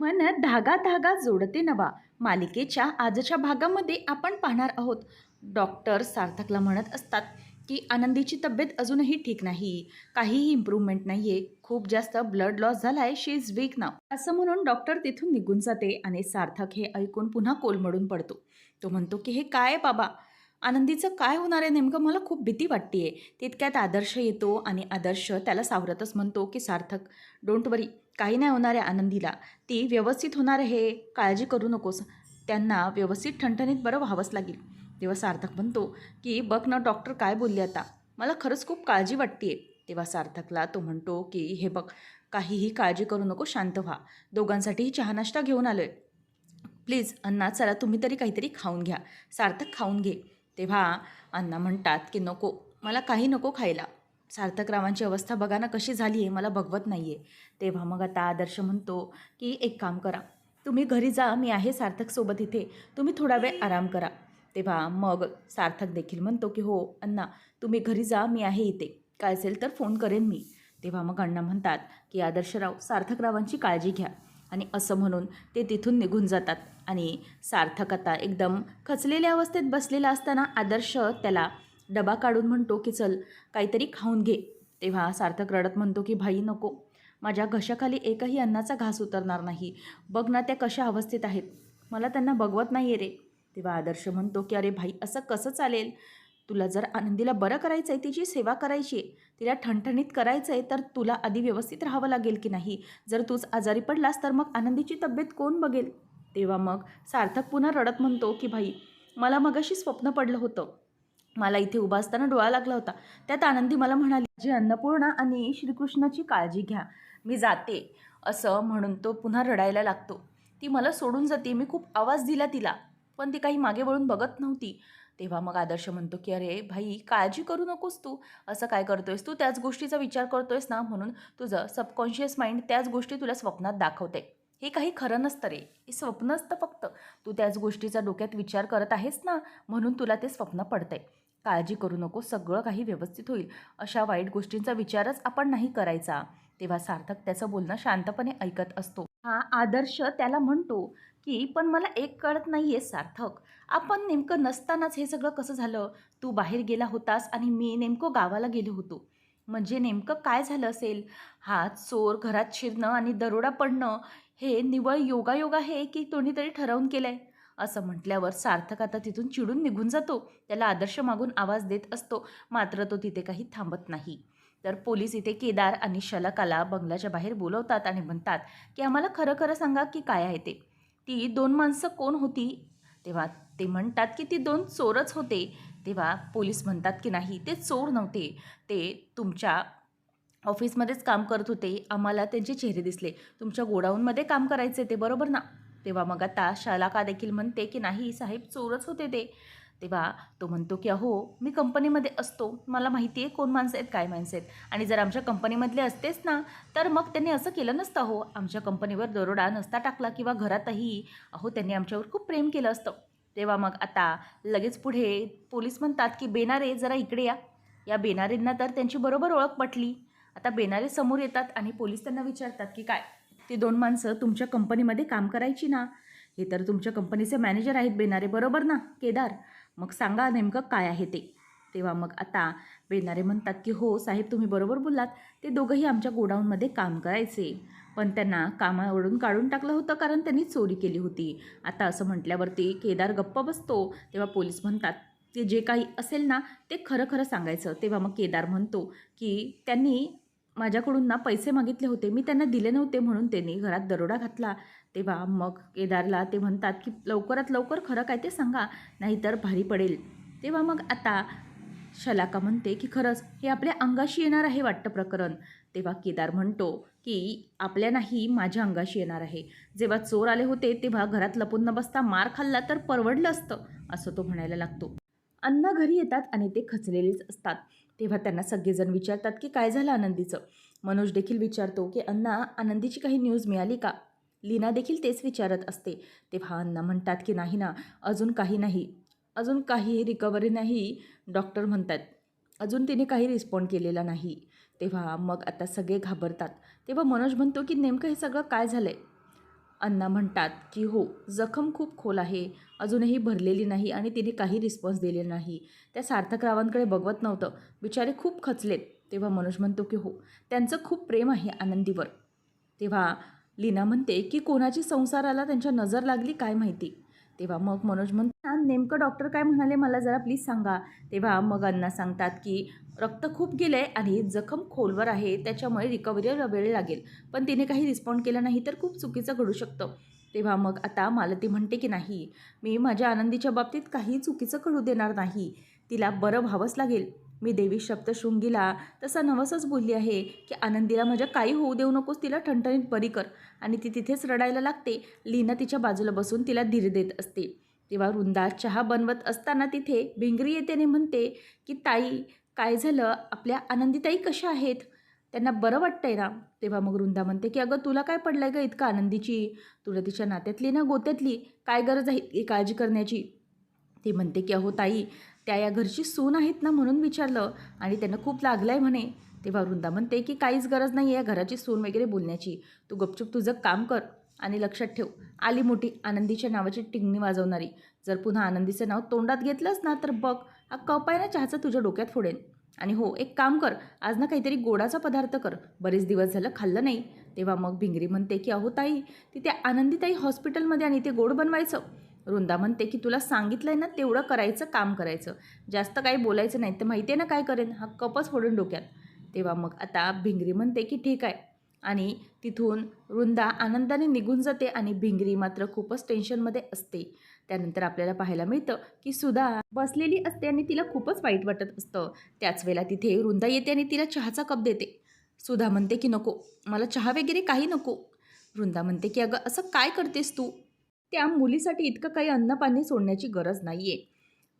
मन धागा धागा जोडते नवा. मालिकेच्या आजच्या भागामध्ये आपण पाहणार आहोत. डॉक्टर सार्थकला म्हणत असतात की आनंदीची तब्येत अजूनही ठीक नाही. काहीही इम्प्रूव्हमेंट नाही आहे खूप जास्त ब्लड लॉस झाला आहे शी इज वीक नाव असं म्हणून डॉक्टर तिथून निघून जाते आणि सार्थक हे ऐकून पुन्हा कोलमडून पडतो. तो म्हणतो की हे काय आहे बाबा? आनंदीचं काय होणार आहे नेमकं मला खूप भीती वाटते तितक्यात आदर्श येतो आणि आदर्श त्याला सावरतच म्हणतो की सार्थक डोंट वरी काही नाही होणार आहे आनंदीला. ती व्यवस्थित होणार आहे काळजी करू नकोस. त्यांना व्यवस्थित ठणठणीत बरं व्हावंच लागेल. तेव्हा सार्थक म्हणतो की बघ ना डॉक्टर काय बोलले आता. मला खरंच खूप काळजी वाटते तेव्हा सार्थकला तो म्हणतो की हे बघ काहीही काळजी करू नको शांत व्हा. दोघांसाठीही चहा नाश्ता घेऊन आलो आहे प्लीज अण्णा चला तुम्ही तरी काहीतरी खाऊन घ्या. सार्थक खाऊन घे. तेव्हा अण्णा म्हणतात की नको. मला काही नको खायला. सार्थकरावांची अवस्था बघा ना कशी झाली आहे मला बघवत नाही आहे तेव्हा मग आता आदर्श म्हणतो की एक काम करा. तुम्ही घरी जा मी आहे सार्थकसोबत इथे. तुम्ही थोडा वेळ आराम करा. तेव्हा मग सार्थक देखील म्हणतो की हो अण्णा तुम्ही घरी जा मी आहे इथे. काय असेल तर फोन करेन मी. तेव्हा मग अण्णा म्हणतात की आदर्शराव सार्थकरावांची काळजी घ्या. आणि असं म्हणून ते तिथून निघून जातात. आणि सार्थक आता एकदम खचलेल्या अवस्थेत बसलेला असताना आदर्श त्याला डबा काढून म्हणतो की चल काहीतरी खाऊन घे. तेव्हा सार्थक रडत म्हणतो की भाई नको. माझ्या घशाखाली एकही अन्नाचा घास उतरणार नाही. बघ ना त्या कशा अवस्थेत आहेत. मला त्यांना बघवत नाही आहे रे. तेव्हा आदर्श म्हणतो की अरे भाई असं कसं चालेल? तुला जर आनंदीला बरं करायचं आहे तिची सेवा करायची आहे तिला ठणठणीत करायचं आहे तर तुला आधी व्यवस्थित राहावं लागेल की नाही? जर तूच आजारी पडलास तर मग आनंदीची तब्येत कोण बघेल? तेव्हा मग सार्थक पुन्हा रडत म्हणतो की भाई मला मगाशी स्वप्न पडलं होतं. मला इथे उभा असताना डोळा लागला होता. त्यात आनंदी मला म्हणाली जी अन्नपूर्णा आणि श्रीकृष्णाची काळजी घ्या. मी जाते. असं म्हणून तो पुन्हा रडायला लागतो. ती मला सोडून जाते. मी खूप आवाज दिला तिला पण ती काही मागे वळून बघत नव्हती. तेव्हा मग आदर्श म्हणतो की अरे भाई काळजी करू नकोस तू. असं काय करतोयस तू? त्याच गोष्टीचा विचार करतोयस ना? म्हणून तुझं सबकॉन्शियस माइंड त्याच गोष्टी तुला स्वप्नात दाखवते. हे काही खरं नसतं रे. हे स्वप्न असतं फक्त. तू त्याच गोष्टीचा डोक्यात विचार करत आहेस ना? म्हणून तुला ते स्वप्न पडतंय. काळजी करू नको सगळं काही व्यवस्थित होईल. अशा वाईट गोष्टींचा विचारच आपण नाही करायचा. तेव्हा सार्थक त्याचं बोलणं शांतपणे ऐकत असतो. हा आदर्श त्याला म्हणतो की पण मला एक कळत नाही आहे सार्थक. आपण नेमकं नसतानाच हे सगळं कसं झालं? तू बाहेर गेला होतास आणि मी नेमकं गावाला गेलो होतो. म्हणजे नेमकं काय झालं असेल? हा चोर घरात शिरणं आणि दरोडा पडणं हे निवळ योगायोग आहे की कोणीतरी ठरवून केलं आहे असं म्हटल्यावर सार्थक आता तिथून चिडून निघून जातो. त्याला आदर्श मागून आवाज देत असतो मात्र तो तिथे काही थांबत नाही. तर पोलीस इथे केदार आणि शलकाला बंगल्याच्या बाहेर बोलवतात आणि म्हणतात की आम्हाला खरं खरं सांगा की काय आहे ते. ती दोन माणसं कोण होती? तेव्हा ते म्हणतात की ती दोन चोरच होते. तेव्हा पोलीस म्हणतात की नाही ते चोर नव्हते. ते तुमच्या ऑफिसमध्येच काम करत होते. आम्हाला त्यांचे चेहरे दिसले. तुमच्या गोडाऊनमध्ये काम करायचे ते बरोबर ना? तेव्हा मग आता शालाका देखील म्हणते की नाही साहेब चोरच होते ते. तेव्हा तो म्हणतो की अहो मी कंपनीमध्ये असतो. मला माहिती आहे कोण माणसं आहेत काय माणसं आहेत. आणि जर आमच्या कंपनीमधले असतेच ना तर मग त्यांनी असं केलं नसतं हो आमच्या कंपनीवर दरोडा नसता टाकला किंवा घरातही अहो त्यांनी आमच्यावर खूप प्रेम केलं असतं. तेव्हा मग आता लगेच पुढे पोलीस म्हणतात की बेनारे जरा इकडे या. या बेनारेंना तर त्यांची बरोबर ओळख पटली. आता बेनारे समोर येतात आणि पोलीस त्यांना विचारतात की काय? ती दोन माणसं तुमच्या कंपनीमध्ये काम करायची ना? हे तर तुमच्या कंपनीचे मॅनेजर आहेत बेनारे बरोबर ना? केदार मग सांगा नेमकं काय आहे ते? तेव्हा मग आता बेनारे म्हणतात की हो साहेब तुम्ही बरोबर बोललात. ते दोघंही आमच्या गोडाऊनमध्ये काम करायचे. पण त्यांना कामावरून काढून टाकलं होतं कारण त्यांनी चोरी केली होती. आता असं म्हटल्यावरती केदार गप्प बसतो. तेव्हा पोलीस म्हणतात ते जे काही असेल ना ते खरं खरं सांगायचं. तेव्हा मग केदार म्हणतो की त्यांनी माझ्याकडून ना पैसे मागितले होते. मी त्यांना दिले नव्हते म्हणून त्यांनी घरात दरोडा घातला. तेव्हा मग केदारला ते म्हणतात की लवकरात लवकर खरं काय ते सांगा नाहीतर भारी पडेल. तेव्हा मग आता शलाका म्हणते की खरंच हे आपल्या अंगाशी येणार आहे वाटतं प्रकरण. तेव्हा केदार म्हणतो की आपल्या नाही माझ्या अंगाशी येणार आहे. जेव्हा चोर आले होते तेव्हा घरात लपून न बसता मार खाल्ला तर परवडलं असतं असं तो म्हणायला लागतो. अन्न घरी येतात आणि ते खचलेलेच असतात. तेव्हा त्यांना सगळेजण विचारतात की काय झालं आनंदीचं? मनोज देखील विचारतो की अण्णा आनंदीची काही न्यूज मिळाली का? लीना देखील तेच विचारत असते. तेव्हा अण्णा म्हणतात की नाही ना अजून काही नाही. अजून काही रिकव्हरी नाही डॉक्टर म्हणतात. अजून तिने काही रिस्पॉन्ड केलेला नाही. तेव्हा मग आता सगळे घाबरतात. तेव्हा मनोज म्हणतो की नेमकं हे सगळं काय झालं आहे अण्णा म्हणतात की हो जखम खूप खोल आहे अजूनही भरलेली नाही आणि तिने काही रिस्पॉन्स दिलेला नाही. त्या सार्थकरावांकडे बघवत नव्हतं. बिचारे खूप खचलेत. तेव्हा मनोज म्हणतो की हो त्यांचं खूप प्रेम आहे आनंदीवर. तेव्हा लीना म्हणते की कोणाची संसाराला त्यांच्या नजर लागली काय माहिती? तेव्हा मग मनोज म्हणतो नेमकं डॉक्टर काय म्हणाले मला जरा प्लीज सांगा. तेव्हा मग अण्णा सांगतात की रक्त खूप गेलं आहे आणि जखम खोलवर आहे त्याच्यामुळे रिकव्हरीला वेळ लागेल. पण तिने काही रिस्पॉन्ड केला नाही तर खूप चुकीचं घडू शकतं. तेव्हा मग आता मालती म्हणते की नाही मी माझ्या आनंदीच्या बाबतीत काही चुकीचं घडू देणार नाही. तिला बरं व्हावंच लागेल. मी देवी सप्तशृंगीला तसा नवसच बोलली आहे की आनंदीला माझ्या काही होऊ देऊ नकोस तिला ठणठणीत बरी कर. आणि ती तिथेच रडायला लागते. लीना तिच्या बाजूला बसून तिला धीर देत असते. तेव्हा वृंदा चहा बनवत असताना तिथे भिंगरी येते म्हणते की ताई काय झालं? आपल्या आनंदीताई कशा आहेत? त्यांना बरं वाटतंय ना? तेव्हा मग वृंदा म्हणते की अगं तुला काय पडलंय गं इतकं आनंदीची? तुला तिच्या नात्यातली ना गोत्यातली काय गरज आहे ही काळजी करण्याची? ती म्हणते की अहो ताई त्या या घरची सून आहेत ना म्हणून विचारलं आणि त्यांना खूप लागलं आहे म्हणे. तेव्हा वृंदा म्हणते की काहीच गरज नाही आहे घराची सून वगैरे बोलण्याची. तू गपचूप तुझं काम कर. आणि लक्षात ठेव आली मोठी आनंदीच्या नावाची टिंगणी वाजवणारी. जर पुन्हा आनंदीचं नाव तोंडात घेतलंच ना तर बघ हा कप आहे ना चहाचा तुझ्या डोक्यात फोडेन आणि हो एक काम कर आज ना काहीतरी गोडाचा पदार्थ कर. बरेच दिवस झालं खाल्लं नाही. तेव्हा मग भिंगरी म्हणते की अहो ताई तिथे आनंदीताई हॉस्पिटलमध्ये आणि ते गोड बनवायचं. वृंदा म्हणते की तुला सांगितलं आहे ना तेवढं करायचं काम करायचं. जास्त काही बोलायचं नाही तर माहिती आहे ना काय करेन? हा कपच फोडून डोक्यात. तेव्हा मग आता भिंगरी म्हणते की ठीक आहे आणि तिथून वृंदा आनंदाने निघून जाते आणि भिंगरी मात्र खूपच टेन्शनमध्ये असते. त्यानंतर आपल्याला पाहायला मिळतं की सुधा बसलेली असते आणि तिला खूपच वाईट वाटत असतं. त्याच वेळेला तिथे वृंदा येते आणि तिला चहाचा कप देते. सुधा म्हणते की नको मला चहा वगैरे काही नको. वृंदा म्हणते की अगं असं काय करतेस तू? त्या मुलीसाठी इतकं काही अन्नपाणी सोडण्याची गरज नाही आहे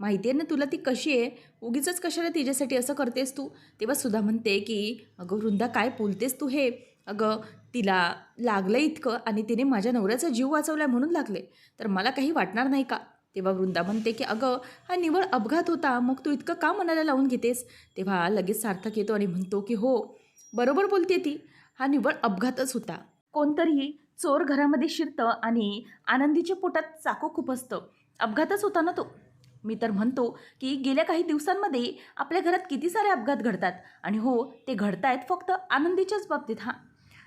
माहिती आहे ना तुला ती कशी आहे? उगीच कशाला तिच्यासाठी असं करतेस तू? तेव्हा सुद्धा म्हणते की अगं वृंदा काय बोलतेस तू हे? अगं तिला लागलं इतकं आणि तिने माझ्या नवऱ्याचा जीव वाचवला म्हणून लागले. तर मला काही वाटणार नाही का? तेव्हा वृंदा म्हणते की अगं हा निवळ अपघात होता. मग तू इतकं का मनाला लावून घेतेस? तेव्हा लगेच सार्थक येतो आणि म्हणतो की हो बरोबर बोलते ती. हा निवळ अपघातच होता. कोणतरी चोर घरामध्ये शिरतं आणि आनंदीच्या पोटात चाकू खूप असतं. अपघातच होता ना तो. मी तर म्हणतो की गेल्या काही दिवसांमध्ये आपल्या घरात किती सारे अपघात घडतात. आणि हो ते घडतायत फक्त आनंदीच्याच बाबतीत हां.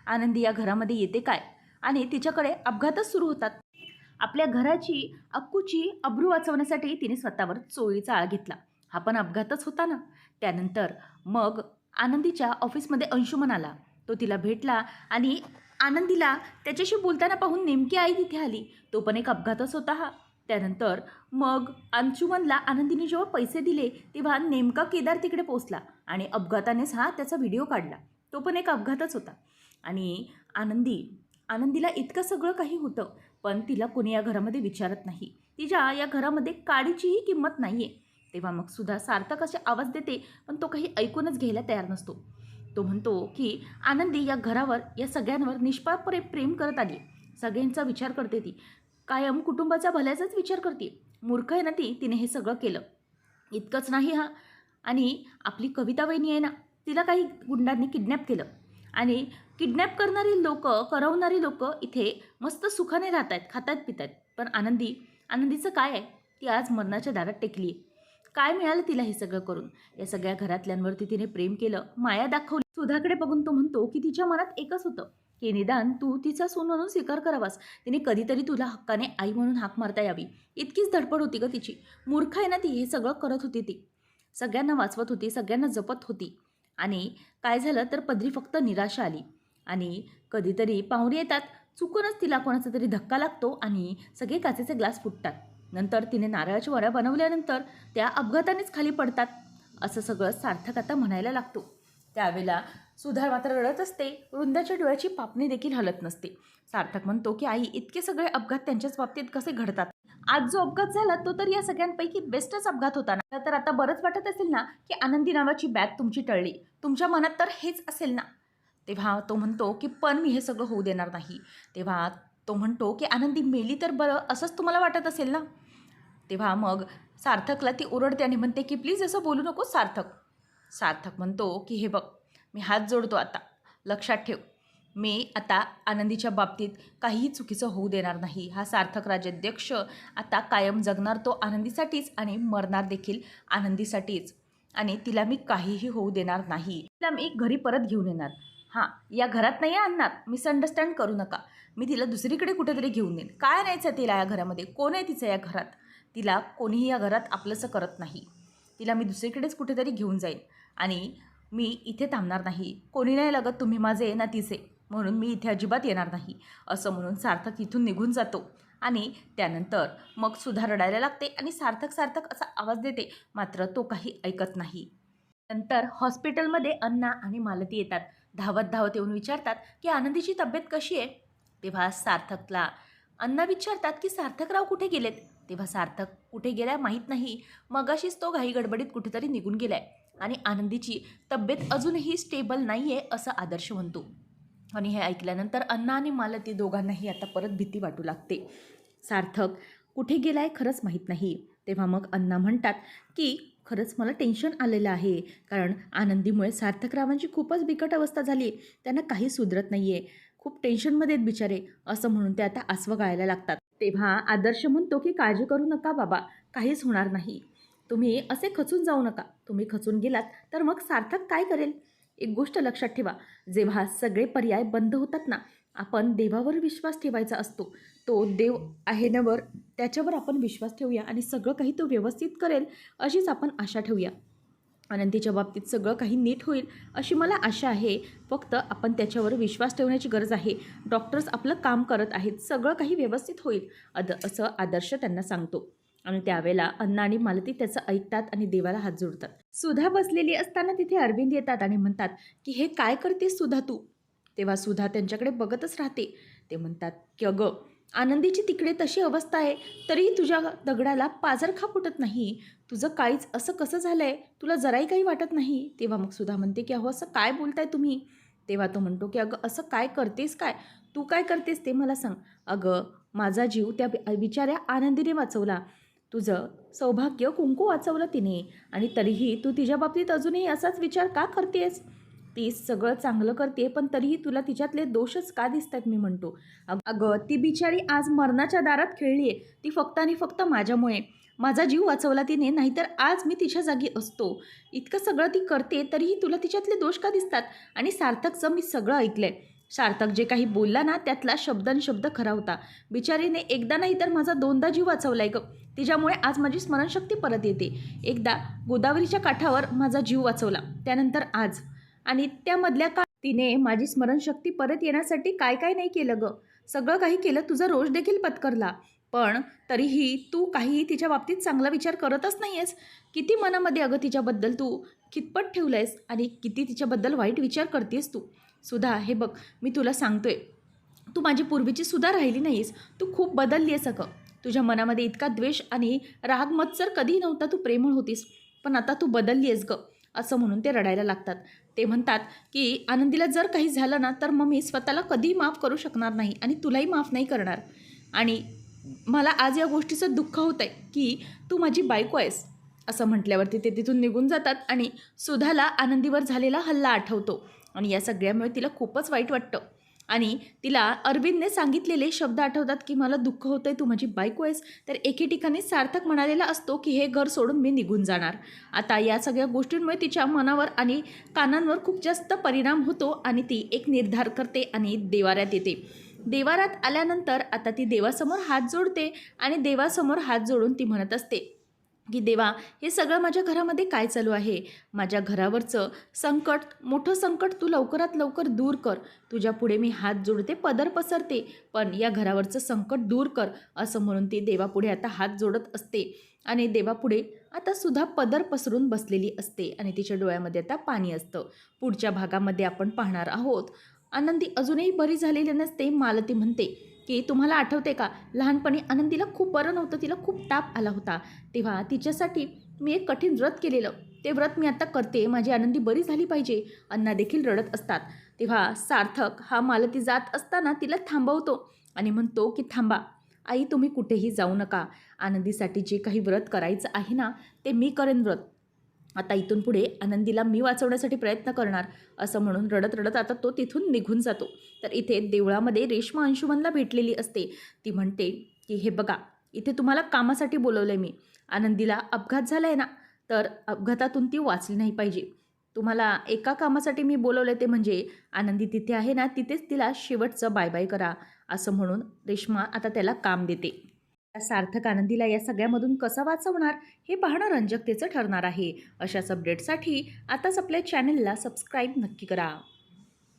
आनंदी या घरामध्ये येते काय? आणि तिच्याकडे अपघातच सुरू होतात. आपल्या घराची अक्कूची अब्रू वाचवण्यासाठी तिने स्वतःवर चोळीचा आळ घेतला. हा पण अपघातच होता ना? त्यानंतर मग आनंदीच्या ऑफिसमध्ये अंशुमन आला. तो तिला भेटला आणि आनंदीला त्याच्याशी बोलताना पाहून नेमकी आई तिथे आली. तो पण एक अपघातच होता हा. त्यानंतर मग अंशुमनला आनंदीने जेव्हा पैसे दिले तेव्हा नेमका केदार तिकडे पोचला आणि अपघातानेच हा त्याचा व्हिडिओ काढला. तो पण एक अपघातच होता. आणि आनंदी. आनंदीला इतकं सगळं काही होतं पण तिला कोणी या घरामध्ये विचारत नाही. तिच्या या घरामध्ये काडीचीही किंमत नाही आहे तेव्हा मग सुद्धा सार्थक असे आवाज देते पण तो काही ऐकूनच घ्यायला तयार नसतो. तो म्हणतो की आनंदी या घरावर या सगळ्यांवर निष्पापरे प्रेम करत आली. सगळ्यांचा विचार करते ती. कायम कुटुंबाचा भल्याचाच विचार करते. मूर्ख आहे ना ती तिने हे सगळं केलं. इतकंच नाही हा. आणि आपली कविता वहिनी आहे ना तिला काही गुंडांनी किडनॅप केलं. आणि किडनॅप करणारी लोक करवणारी लोक इथे मस्त सुखाने राहत आहेत खातात पितात पण आनंदी आनंदीचं काय आहे? ती आज मरणाच्या दारात टेकली काय मिळालं तिला हे सगळं करून? या सगळ्या घरातल्यांवरती तिने प्रेम केलं माया दाखवली. सुधाकडे बघून तो म्हणतो की तिच्या मनात एकच होतं की निदान तू तिचा सून म्हणून स्वीकार करावास. तिने कधीतरी तुला हक्काने आई म्हणून हाक मारता यावी. इतकीच धडपड होती ग तिची. मूर्ख आहे ना ती हे सगळं करत होती ती. सगळ्यांना वाचवत होती सगळ्यांना जपत होती. आणि काय झालं तर पदरी फक्त निराशा आली. आणि कधीतरी पाहुणे येतात. चुकूनच तिला कोणाचा तरी धक्का लागतो आणि सगळे काचेचे ग्लास फुटतात. नंतर तिने नारळाच्या वड्या बनवल्यानंतर त्या अपघातानेच खाली पडतात. असं सगळं सार्थक आता म्हणायला लागतो. त्यावेळेला सुधार मात्र रडत असते. वृंदाच्या डोळ्याची पापणी देखील हलत नसते. सार्थक म्हणतो की आई इतके सगळे अपघात त्यांच्याच बाबतीत कसे घडतात? आज जो अपघात झाला तो तर या सगळ्यांपैकी बेस्टच अपघात होता ना. तर आता बरंच वाटत असेल ना की आनंदी नावाची बॅग तुमची टळली. तुमच्या मनात तर हेच असेल ना. तेव्हा तो म्हणतो की पण मी हे सगळं होऊ देणार नाही. तेव्हा तो म्हणतो की आनंदी मेली तर बरं असंच तुम्हाला वाटत असेल ना? तेव्हा मग सार्थकला ती ओरडते आणि म्हणते की प्लीज असं बोलू नको सार्थक. सार्थक म्हणतो की हे बघ मी हात जोडतो आता. लक्षात ठेव. मी आता आनंदीच्या बाबतीत काहीही चुकीचं होऊ देणार नाही. हा सार्थक राज्याध्यक्ष आता कायम जगणार तो आनंदीसाठीच आणि मरणार देखील आनंदीसाठीच. आणि तिला मी काहीही होऊ देणार नाही. तिला मी घरी परत घेऊन येणार. हां या घरात नाही आणणार मिसअंडरस्टँड करू नका. मी तिला दुसरीकडे कुठेतरी घेऊन येईन. काय न्यायचं तिला या घरामध्ये? कोण आहे तिचं या घरात? तिला कोणीही या घरात आपलंसं करत नाही. तिला मी दुसरीकडेच कुठेतरी घेऊन जाईन. आणि मी इथे थांबणार नाही. कोणी नाही लागत तुम्ही माझे ना तिचे. म्हणून मी इथे अजिबात येणार नाही. असं म्हणून सार्थक इथून निघून जातो. आणि त्यानंतर मग सुधा रडायला लागते आणि सार्थक सार्थक असा आवाज देते मात्र तो काही ऐकत नाही. नंतर हॉस्पिटलमध्ये अन्ना आणि मालती येतात. धावत धावत येऊन विचारतात की आनंदीची तब्येत कशी आहे? तेव्हा सार्थकला अन्ना विचारतात की सार्थकराव कुठे गेलेत? तेव्हा सार्थक कुठे गेलाय माहीत नाही. मगाशीच तो घाई गडबडीत कुठेतरी निघून गेलाय. आणि आनंदीची तब्येत अजूनही स्टेबल नाही आहे असं आदर्श म्हणतो. आणि हे ऐकल्यानंतर अन्ना आणि मालती दोघांनाही आता परत भीती वाटू लागते. सार्थक कुठे गेलाय खरंच माहीत नाही. तेव्हा मग अण्णा म्हणतात की खरंच मला टेन्शन आलेलं आहे. कारण आनंदीमुळे सार्थकरावांची खूपच बिकट अवस्था झाली. आहे त्यांना काही सुधरत नाही आहे खूप टेन्शनमध्ये आहेत बिचारे. असं म्हणून ते आता आसवं गायला लागतात. तेव्हा आदर्श म्हणतो की काळजी करू नका बाबा. काहीच होणार नाही. तुम्ही असे खचून जाऊ नका. तुम्ही खचून गेलात तर मग सार्थक काय करेल? एक गोष्ट लक्षात ठेवा जेव्हा सगळे पर्याय बंद होतात ना आपण देवावर विश्वास ठेवायचा असतो. तो देव आहे नवर त्याच्यावर आपण विश्वास ठेवूया आणि सगळं काही तो व्यवस्थित करेल अशीच आपण आशा ठेवूया. आनंदीच्या बाबतीत सगळं काही नीट होईल अशी मला आशा आहे. फक्त आपण त्याच्यावर विश्वास ठेवण्याची गरज आहे. डॉक्टर्स आपलं काम करत आहेत सगळं काही व्यवस्थित होईल अद असं आदर्श त्यांना सांगतो. आणि त्यावेळेला अण्णा आणि मालती त्याचं ऐकतात आणि देवाला हात जोडतात. सुधा बसलेली असताना तिथे अरविंद येतात आणि म्हणतात की हे काय करतेस सुधा तू? तेव्हा सुधा त्यांच्याकडे बघतच राहते. ते म्हणतात की अगं आनंदीची तिकडे तशी अवस्था आहे तरीही तुझ्या दगडाला पाजरखा फुटत नाही. तुझं काहीच असं कसं झालं आहे तुला जराही काही वाटत नाही? तेव्हा मग सुधा म्हणते की अहो असं काय बोलताय तुम्ही? तेव्हा तो म्हणतो की अगं असं काय करतेस काय? तू काय करतेस ते मला सांग. अगं माझा जीव त्या बिचाऱ्या आनंदीने वाचवला. तुझं सौभाग्य कुंकू वाचवलं तिने. आणि तरीही तू तिच्या बाबतीत अजूनही असाच विचार का करतेस ती सगळं चांगलं करते पण तरीही तुला तिच्यातले दोषच का दिसत आहेत मी म्हणतो? अगं ती बिचारी आज मरणाच्या दारात खेळली आहे ती फक्त आणि फक्त माझ्यामुळे. माझा जीव वाचवला तिने नाहीतर आज मी तिच्या जागी असतो. इतकं सगळं ती करते तरीही तुला तिच्यातले दोष का दिसतात? आणि सार्थकचं मी सगळं ऐकलंय. सार्थक जे काही बोलला ना त्यातला शब्दांशब्द शब्द खरा होता. बिचारीने एकदा नाही तर माझा दोनदा जीव वाचवलाय ग. तिच्यामुळे आज माझी स्मरणशक्ती परत येते. एकदा गोदावरीच्या काठावर माझा जीव वाचवला. त्यानंतर आज. आणि त्यामधल्या का तिने माझी स्मरणशक्ती परत येण्यासाठी काय काय नाही केलं गं. सगळं काही केलं तुझा रोष देखील पत्करला. पण तरीही तू काही तिच्या बाबतीत चांगला विचार करतच नाही आहेस किती मनामध्ये अगं तिच्याबद्दल तू कितपत ठेवलं आहेस आणि किती तिच्याबद्दल वाईट विचार करतेस तू? सुधा हे बघ मी तुला सांगतोय. तू माझी पूर्वीची सुद्धा राहिली नाहीस. तू खूप बदलली आहेस अगं. तुझ्या मनामध्ये इतका द्वेष आणि राग मत्सर कधीही नव्हता तू प्रेमळ होतीस. पण आता तू बदलली आहेस गं असं म्हणून ते रडायला लागतात. ते म्हणतात की आनंदीला जर काही झालं ना तर मग मी स्वतःला कधीही माफ करू शकणार नाही आणि तुलाही माफ नाही करणार. आणि मला आज या गोष्टीचं दुःख होतं आहे की तू माझी बायको आहेस. असं म्हटल्यावरती ते तिथून निघून जातात आणि सुधाला आनंदीवर झालेला हल्ला आठवतो. आणि या सगळ्यामुळे तिला खूपच वाईट वाटतं. आणि तिला अरविंदने सांगितलेले शब्द आठवतात की मला दुःख होतं आहे तू माझी बायको आहेस. तर एके ठिकाणी सार्थक म्हणालेला असतो की हे घर सोडून मी निघून जाणार. आता या सगळ्या गोष्टींमुळे तिच्या मनावर आणि कानांवर खूप जास्त परिणाम होतो आणि ती एक निर्धार करते आणि देवाऱ्यात येते. देवारात आल्यानंतर आता ती देवासमोर हात जोडते आणि देवासमोर हात जोडून ती म्हणत असते की देवा हे सगळं माझ्या घरामध्ये काय चालू आहे? माझ्या घरावरचं संकट मोठं संकट तू लवकरात लवकर दूर कर. तुझ्या पुढे मी हात जोडते पदर पसरते. पण या घरावरचं संकट दूर कर असं म्हणून ती देवापुढे आता हात जोडत असते. आणि देवापुढे आता सुद्धा पदर पसरून बसलेली असते आणि तिच्या डोळ्यामध्ये आता पाणी असतं. पुढच्या भागामध्ये आपण पाहणार आहोत. आनंदी अजूनही बरी झालेली नसते मालती म्हणते की तुम्हाला आठवते का? लहानपणी आनंदीला खूप बरं नव्हतं तिला खूप ताप आला होता. तेव्हा तिच्यासाठी मी एक कठीण व्रत केलेलं. ते व्रत मी आता करते. माझी आनंदी बरी झाली पाहिजे. अन्ना देखील रडत असतात. तेव्हा सार्थक हा मालती जात असताना तिला थांबवतो आणि म्हणतो की थांबा. आई तुम्ही कुठेही जाऊ नका. आनंदीसाठी जे काही व्रत करायचं आहे ना ते मी करेन व्रत. आता इथून पुढे आनंदीला मी वाचवण्यासाठी प्रयत्न करणार असं म्हणून रडत रडत आता तो तिथून निघून जातो. तर इथे देवळामध्ये रेश्मा अंशुमनला भेटलेली असते. ती म्हणते की हे बघा इथे तुम्हाला कामासाठी बोलवलं आहे मी. आनंदीला अपघात झाला आहे ना तर अपघातातून ती वाचली नाही पाहिजे. तुम्हाला एका कामासाठी मी बोलवलं ते म्हणजे आनंदी तिथे आहे ना तिथेच तिला शेवटचं बाय बाय करा असं म्हणून रेश्मा आता त्याला काम देते. सार्थक आनंदीला या सगळ्यामधून कसं वाचवणार हे पाहणं रंजकतेचं ठरणार आहे. अशाच अपडेटसाठी आताच आपल्या चॅनलला सबस्क्राईब नक्की करा.